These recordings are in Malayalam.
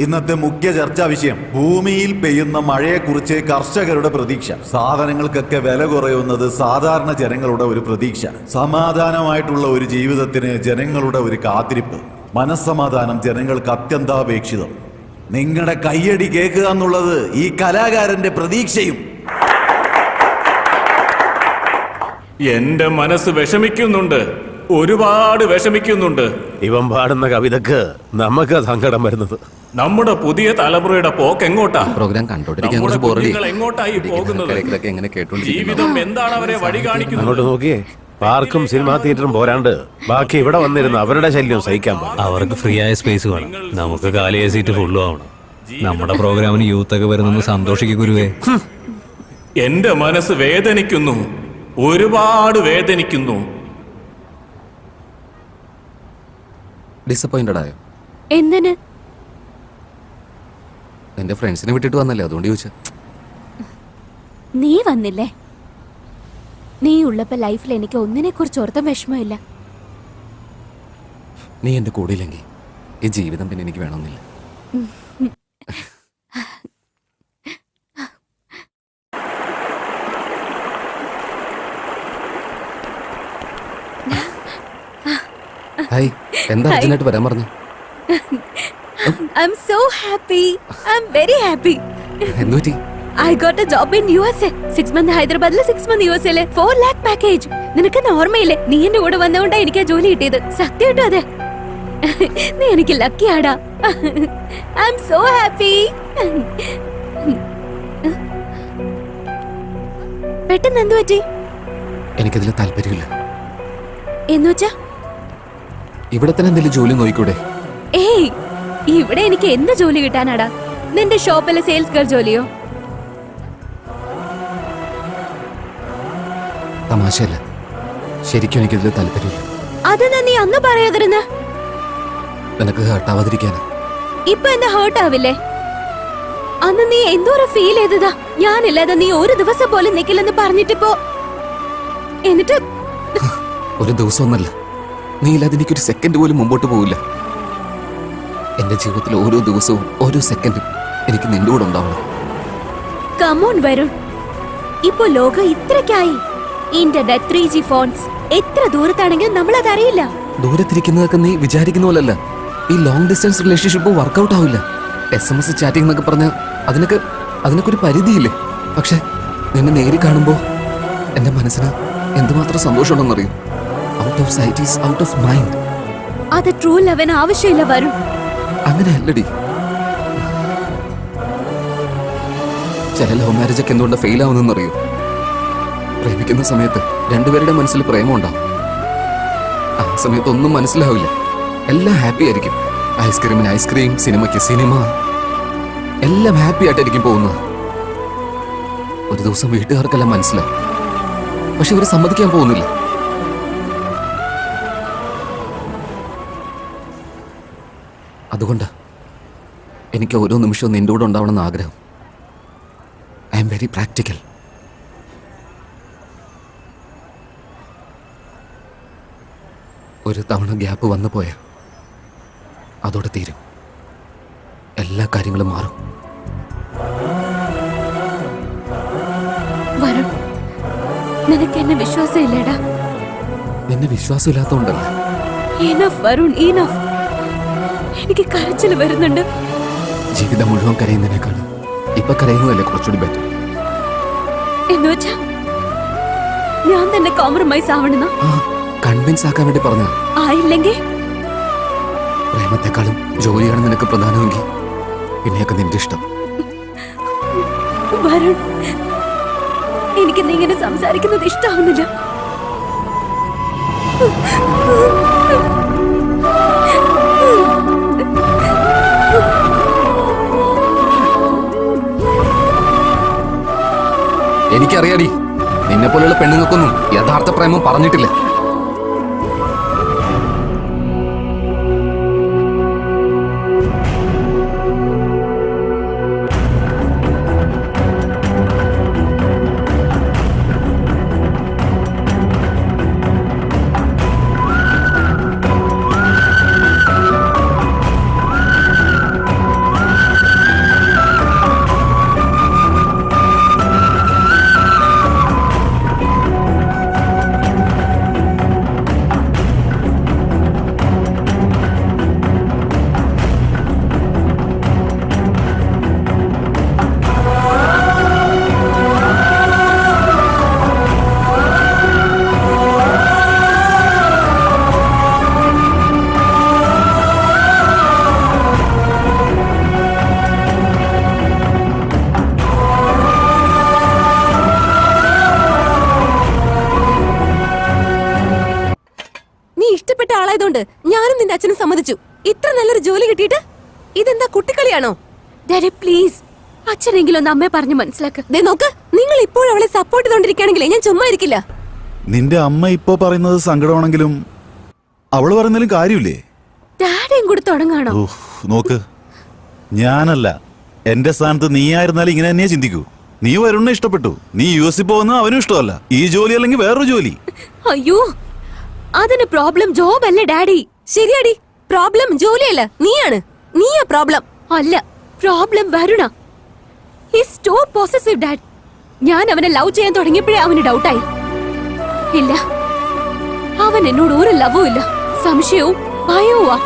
ഇന്നത്തെ മുഖ്യ ചർച്ചാ വിഷയം ഭൂമിയിൽ പെയ്യുന്ന മഴയെക്കുറിച്ച് കർഷകരുടെ പ്രതീക്ഷ. സാധനങ്ങൾക്കൊക്കെ വില കുറയുന്നത് സാധാരണ ജനങ്ങളുടെ ഒരു പ്രതീക്ഷ. സമാധാനമായിട്ടുള്ള ഒരു ജീവിതത്തിന് ജനങ്ങളുടെ ഒരു കാത്തിരിപ്പ്. മനസ്സമാധാനം ജനങ്ങൾക്ക് അത്യന്താപേക്ഷിതം. നിങ്ങളുടെ കയ്യടി കേൾക്കുക എന്നുള്ളത് ഈ കലാകാരന്റെ പ്രതീക്ഷയും. എന്റെ മനസ്സ് വിഷമിക്കുന്നുണ്ട്. ഒരുപാട് വിഷമിക്കുന്നുണ്ട്. ഇവൻ പാടുന്ന കവിതക്ക് നമുക്ക് സങ്കടം വരുന്നത്. നമ്മുടെ പുതിയ തലമുറയുടെ പോക്ക് എങ്ങോട്ടാ പ്രോഗ്രാം കണ്ടോണ്ടിരിക്കാൻ കുറച്ച് ബോറടി എങ്ങോട്ടായി പോകുന്നത്? എങ്ങനെ ജീവിതം എന്താണ് അവരെ വഴി കാണിക്കുന്നത്? അങ്ങോട്ട് നോക്കിയേ. പാർക്കും സിനിമാ തിയേറ്ററും പോരാണ്ട്. ബാക്കി ഇവിടെ വന്നിരുന്ന അവരുടെ ശല്യം സഹിക്കാൻ പാടില്ല. അവർക്ക് ഫ്രീ ആയ സ്പേസ് വേണം. നമുക്ക് കാലിയ സീറ്റ് ഫുള്ളും ആവണം. നമ്മുടെ പ്രോഗ്രാമിന് യൂത്ത് ഒക്കെ വരുന്ന സന്തോഷിക്കുക ഗുരുവേ. എന്റെ മനസ്സ് വേദനിക്കുന്നു. ഒരുപാട് വേദനിക്കുന്നു. ഡിസപ്പോയിന്റഡ് ആയോ? എന്തിന്? എന്റെ ഫ്രണ്ട്സിനെ വിട്ടിട്ട് വന്നല്ലേ? അതുകൊണ്ട് ചോദിച്ചാ നീ വന്നില്ലേ? നീ ഉള്ളപ്പോ ലൈഫിൽ എനിക്ക് ഒന്നിനെ കുറിച്ച് ഓർത്തും വിഷമമില്ല. നീ എന്റെ കൂടെ ഇല്ലെങ്കിൽ ഈ ജീവിതം പിന്നെ എനിക്ക് വേണമെന്നില്ല. ഹായ് എന്താ അർജുനായിട്ട് വരാൻ പറഞ്ഞു? I'm so happy I'm very happy എന്തുപറ്റി I got a job in U S A six month ഹൈദരാബാദിൽ six month U S A four lakh package നിനക്ക് ഓർമ്മയില്ലേ? നീ എന്റെ കൂടെ വന്നുകൊണ്ടാ എനിക്ക് ആ ജോലി കിട്ടിയത്. സത്യമായിട്ടും അതെ? നീ എനിക്ക് ലക്കി ആടാ. ഐ എം സോ ഹാപ്പി പെട്ടെന്ന് എന്തു പറ്റി? എനിക്കതിൽ താല്പര്യമില്ല. എന്നുവെച്ചാ ഇവിടെ തന്നെ എന്തെങ്കിലും ജോലി നോക്കിക്കൂടെ? ഏയ് ഇവിടെ എനിക്ക് എന്ത് ജോലി കിട്ടാനാടാ? നിന്റെ ഷോപ്പിലെ സെയിൽസ് ഗേൾ ജോലിയോ? തമാശയല്ല. ശരിക്കും എനിക്കതിൽ താല്പര്യമില്ല. അതെന്നാ നീ അന്ന് പറയാതിരുന്ന? നിനക്ക് ഹേർട്ടാവാതിരിക്കാനാ ഇപ്പൊ എന്താ ഹേർട്ട് ആവില്ലേ? അന്ന് നീ എന്തോരം ഫീൽ ചെയ്തതാ? ഞാനില്ലാതെ നീ ഒരു ദിവസം പോലും നിക്കില്ലെന്ന് പറഞ്ഞിട്ടിപ്പോ എന്നിട്ട് ഒരു ദിവസമൊന്നല്ല. നീ ഇല്ലാതെ എനിക്കൊരു സെക്കൻഡ് പോലും മുമ്പോട്ട് പോവില്ല. എന്റെ ജീവിതത്തിലെ ഓരോ ദിവസവും ഓരോ സെക്കൻഡും എനിക്ക് നിന്റെ കൂടെ ഉണ്ടാവണം. കമോൺ വരുൺ ഇപ്പോ ലോകം ഇത്രക്കായി ഇന്റർനെറ്റ് ത്രീ ജി ഫോൺസ് എത്ര ദൂരത്താണെങ്കിലും നമ്മൾ അതറിയില്ല ദൂരത്തിരിക്കുന്നതൊക്കെ നീ വിചാരിക്കുന്ന പോലല്ല. ഈ long distance relationship work out ആവില്ല. എസ് എം എസ് ചാറ്റിംഗ് എന്നൊക്കെ പറഞ്ഞ അതിനൊക്കെ അതിനൊക്കെ ഒരു പരിധിയില്ലേ? പക്ഷെ നിന്നെ നേരി കാണുമ്പോൾ എന്റെ മനസ്സിന് എന്തുമാത്രം സന്തോഷമുണ്ടെന്നറിയും? Out of out of mind അത് ട്രൂ ലവൻ ആവശ്യമില്ല വരുൺ അങ്ങനെ അല്ലടി ചില ലവ് മാരേജ് ഒക്കെ എന്തുകൊണ്ട് ഫെയിൽ ആവുന്നെന്നറിയോ പ്രേമിക്കുന്ന സമയത്ത് രണ്ടുപേരുടെ മനസ്സിൽ പ്രേമം ഉണ്ടാവും. ആ സമയത്ത് ഒന്നും മനസ്സിലാവില്ല. എല്ലാം ഹാപ്പി ആയിരിക്കും. ഐസ്ക്രീമിന് ഐസ്ക്രീം സിനിമയ്ക്ക് സിനിമ എല്ലാം ഹാപ്പി ആയിട്ടായിരിക്കും പോകുന്നത്. ഒരു ദിവസം വീട്ടുകാർക്കെല്ലാം മനസ്സിലാവും. പക്ഷെ ഇവർ സമ്മതിക്കാൻ പോകുന്നില്ല. എനിക്ക് ഓരോ നിമിഷവും നിന്റെ കൂടെ ഉണ്ടാവണമെന്ന് ആഗ്രഹം. ഐ എം വെരി പ്രാക്ടിക്കൽ ഒരു തവണ ഗ്യാപ്പ് വന്നു പോയാൽ അതോടെ തീരും. എല്ലാ കാര്യങ്ങളും മാറും. വരുൺ നിനക്ക് എന്നെ വിശ്വാസമില്ലേടാ? നിന്നെ വിശ്വാസമില്ലാത്തതുകൊണ്ടല്ല. ഇനഫ് വരുൺ ഇനഫ് എനിക്ക് കരച്ചിൽ വരുന്നുണ്ട്. ജീവിതം മുഴുവൻ കരയുന്നതിനേക്കാൾ ഇപ്പൊ കരയുന്നതല്ലേ കുറച്ചുകൂടി ബെറ്റർ എന്നുവെച്ചാ ഞാൻ തന്നെ കോംപ്രമൈസ് ആവണെന്നോ? കൺവിൻസ് ആക്കാൻ വേണ്ടി പറഞ്ഞ ആയില്ലെങ്കിൽ? പ്രേമത്തെക്കാളും ജോലിയാണ് നിനക്ക് പ്രധാനമെങ്കിൽ പിന്നെയൊക്കെ നിന്റെ ഇഷ്ടം. വരുൺ എനിക്ക് നീ ഇങ്ങനെ സംസാരിക്കുന്നത് ഇഷ്ടാവുന്നില്ല. എനിക്കറിയാടി. നിന്നെ പോലെയുള്ള പെണ്ണുങ്ങൾക്കൊന്നും യഥാർത്ഥ പ്രേമം പറഞ്ഞിട്ടില്ല. സമ്മതിച്ചിട്ടുണ്ട് ഞാനും നിന്റെ അച്ഛനും സമ്മതിച്ചു. ഇത്ര നല്ലൊരു ജോലി കിട്ടിയിട്ട്? ഇതെന്താ കുട്ടിക്കളിയാണോ? Daddy please. അച്ഛനെങ്കിലും ഒന്ന് അമ്മയെ പറഞ്ഞു മനസ്സിലാക്ക്. ദേ നോക്ക് നിങ്ങൾ ഇപ്പോഴും അവളെ സപ്പോർട്ട് ചെയ്തോണ്ടിരിക്കുകയാണെങ്കിലേ ഞാൻ ചുമ്മാ ഇരിക്കില്ല. നിന്റെ അമ്മ ഇപ്പോ പറയുന്നത് സങ്കടമാണെങ്കിലും അവൾ പറയുന്നതിലും കാര്യമില്ലേ? ഡാഡിയും കൂടി തുടങ്ങാണോ? നോക്ക്. ഞാനല്ല. എന്റെ സ്ഥാനത്ത് നീ ആയിരുന്നാലും ഇങ്ങനെ തന്നെയാ ചിന്തിക്കൂ. നീ വരുണ്ണ ഇഷ്ടപ്പെട്ടു. നീ യു എസ് പോകുന്നത് അവനും ഇഷ്ടമല്ല. ഈ ജോലി അല്ലെങ്കിൽ വേറൊരു ജോലി. അയ്യോ അതിന് പ്രോബ്ലം ജോബ് അല്ലേ ഡാഡി ശരിയാടി. പ്രോബ്ലം ജോലിയല്ല നീയാണ്. നീയാ പ്രോബ്ലം അല്ല പ്രോബ്ലം വരുണ. ഹിസ് പോസസീവ് ഡാഡ് ഞാൻ അവനെ ലവ് ചെയ്യാൻ തുടങ്ങിയപ്പോഴേ അവന് ഡൗട്ടായി ഇല്ല. അവൻ എന്നോട് ഒരു ലവും ഇല്ല. സംശയവും ഭയവുമാ.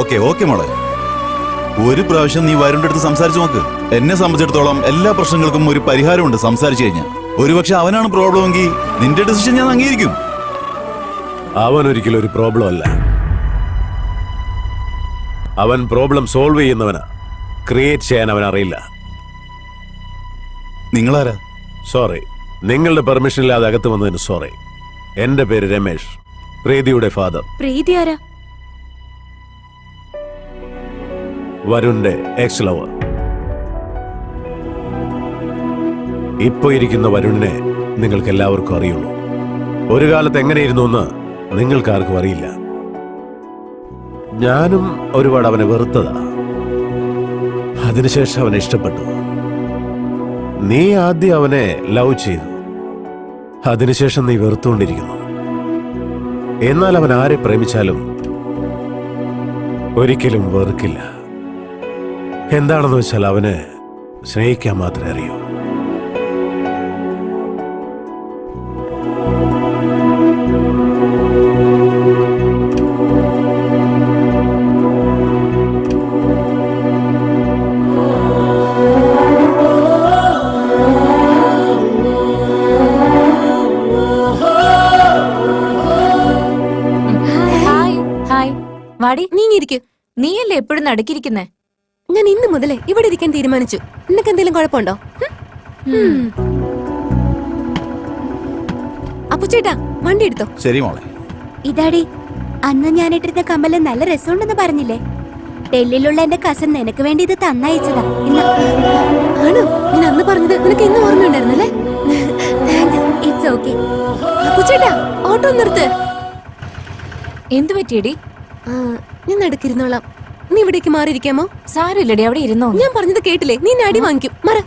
ഓക്കെ ഓക്കെ മോളെ. ഒരു പ്രാവശ്യം നീ വരുണിന്റെ അടുത്ത് സംസാരിച്ചു നോക്ക്. എന്നെ സംബന്ധിച്ചിടത്തോളം എല്ലാ പ്രശ്നങ്ങൾക്കും ഒരു പരിഹാരമുണ്ട് സംസാരിച്ചു കഴിഞ്ഞാൽ ഒരുപക്ഷെ അവനാണ് പ്രോബ്ലം എങ്കിൽ നിന്റെ ഡിസിഷൻ ഞാൻ അംഗീകരിക്കും. അവൻ ഒരിക്കലും ഒരു പ്രോബ്ലം അല്ല അവൻ പ്രോബ്ലം സോൾവ് ചെയ്യുന്നവനാ. ക്രിയേറ്റ് ചെയ്യാൻ അവൻ അറിയില്ല നിങ്ങളാരാ? സോറി. നിങ്ങളുടെ പെർമിഷൻ ഇല്ലാതെ അകത്ത് വന്നതിന് സോറി. എന്റെ പേര് രമേഷ്. പ്രീതിയുടെ ഫാദർ. പ്രീതി ആരാ? വരുണിന്റെ എക്സ് ലവർ ഇപ്പൊ ഇരിക്കുന്ന വരുണിനെ നിങ്ങൾക്ക് എല്ലാവർക്കും അറിയുള്ളൂ. ഒരു കാലത്ത് എങ്ങനെയിരുന്നു എന്ന് നിങ്ങൾക്ക് ആർക്കും അറിയില്ല. ഞാനും ഒരുപാട് അവനെ വെറുത്തതാ. അതിനുശേഷം അവനെ ഇഷ്ടപ്പെട്ടു. നീ ആദ്യം അവനെ ലവ് ചെയ്തു. അതിനുശേഷം നീ വെറുത്തുകൊണ്ടിരിക്കുന്നു. എന്നാൽ അവൻ ആരെ പ്രേമിച്ചാലും ഒരിക്കലും വെറുക്കില്ല. എന്താണെന്ന് വെച്ചാൽ അവന് സ്നേഹിക്കാൻ മാത്രമേ അറിയൂ. വാടി നീങ്ങിയിരിക്കും. നീയല്ലേ എപ്പോഴും നടക്കിരിക്കുന്നേ? ഞാൻ ഇന്ന് മുതലേ ഇവിടെ ഇരിക്കാൻ തീരുമാനിച്ചു. നിനക്ക് എന്തെങ്കിലും കുഴപ്പമുണ്ടോ? അപ്പു ചേട്ടാ വണ്ടി എടുത്തോ? ശരി മോളെ. ഇതാടി അന്ന് ഞാൻ ഇട്ടിരുന്ന കമ്മൽ നല്ല രസമുണ്ടെന്ന് പറഞ്ഞില്ലേ? ഡൽഹിയിലുള്ള എന്റെ കസൻ നിനക്ക് വേണ്ടി ഇത് തന്നയച്ചതാ. ആണോ? ഞാൻ അന്ന് പറഞ്ഞത് നിനക്ക് ഇന്ന് ഓർമ്മയുണ്ടായിരുന്നല്ലേ? ഇറ്റ്സ് ഓക്കെ ഓട്ടോ നിർത്ത്. എന്തു പറ്റിയടി? ഞാൻ നടുക്കിരുന്നോളാം. നീ ഇവിടേക്ക് മാറിയിരിക്കാമോ? സാരമില്ലടി അവിടെ ഇരുന്നോ? ഞാൻ പറഞ്ഞത് കേട്ടില്ലേ? നീ അടി വാങ്ങിക്കും. മറ.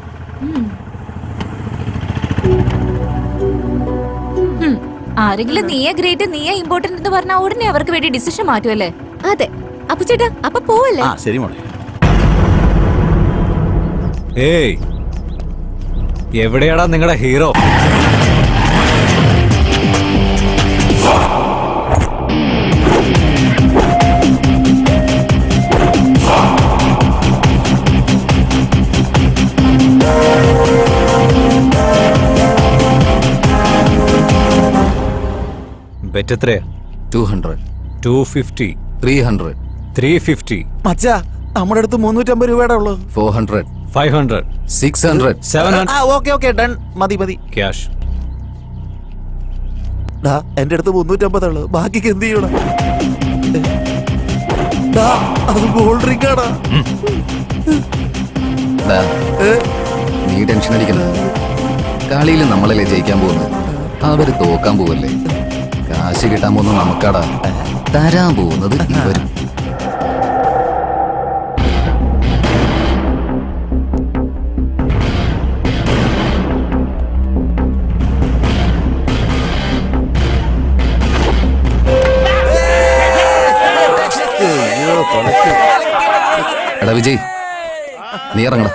ആരെങ്കിലും നീയെ ഗ്രേറ്റ് നീയെ ഇമ്പോർട്ടന്റ് എന്ന് പറഞ്ഞാൽ ഉടനെ അവർക്ക് വേണ്ടി ഡിസിഷൻ മാറ്റുമല്ലേ അതെ. അപ്പൊ ചേട്ടാ അപ്പൊ പോവല്ലേ? ആ ശരി മോളെ. ഏയ്. എവിടെയാടാ നിങ്ങളുടെ ഹീറോ? ബെറ്റ് എത്രയാ? Two hundred two fifty three hundred three fifty മച്ചാ നമ്മുടെ അടുത്ത് മുന്നൂറ്റമ്പത് രൂപയുടെ ഉള്ളു. Four hundred five hundred six hundred seven hundred okay okay done മതി മതി. ക്യാഷ് ഡാ എന്റെ അടുത്ത് മുന്നൂറ്റമ്പത് ഉള്ളു. ബാക്കിക്ക് എന്ത് ചെയ്യണം? ഡാ, അത് ഗോൾ ഡ്രിങ്ക് ആടാ. നീ ടെൻഷൻ അടിക്കണ്ട. കളിയിൽ നമ്മളല്ലേ ജയിക്കാൻ പോകുന്നത്? അവർ തോക്കാൻ പോവല്ലേ? കാശ് കിട്ടാൻ പോകുന്നത് നമുക്കാടാ തരാൻ പോകുന്നത് എടാ വിജയ് നീ ഇറങ്ങടാ.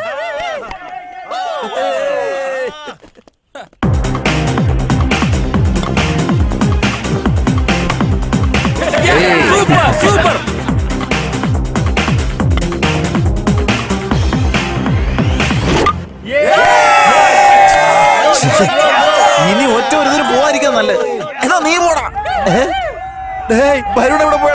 വരുൺ ഇവിടെ പോയി?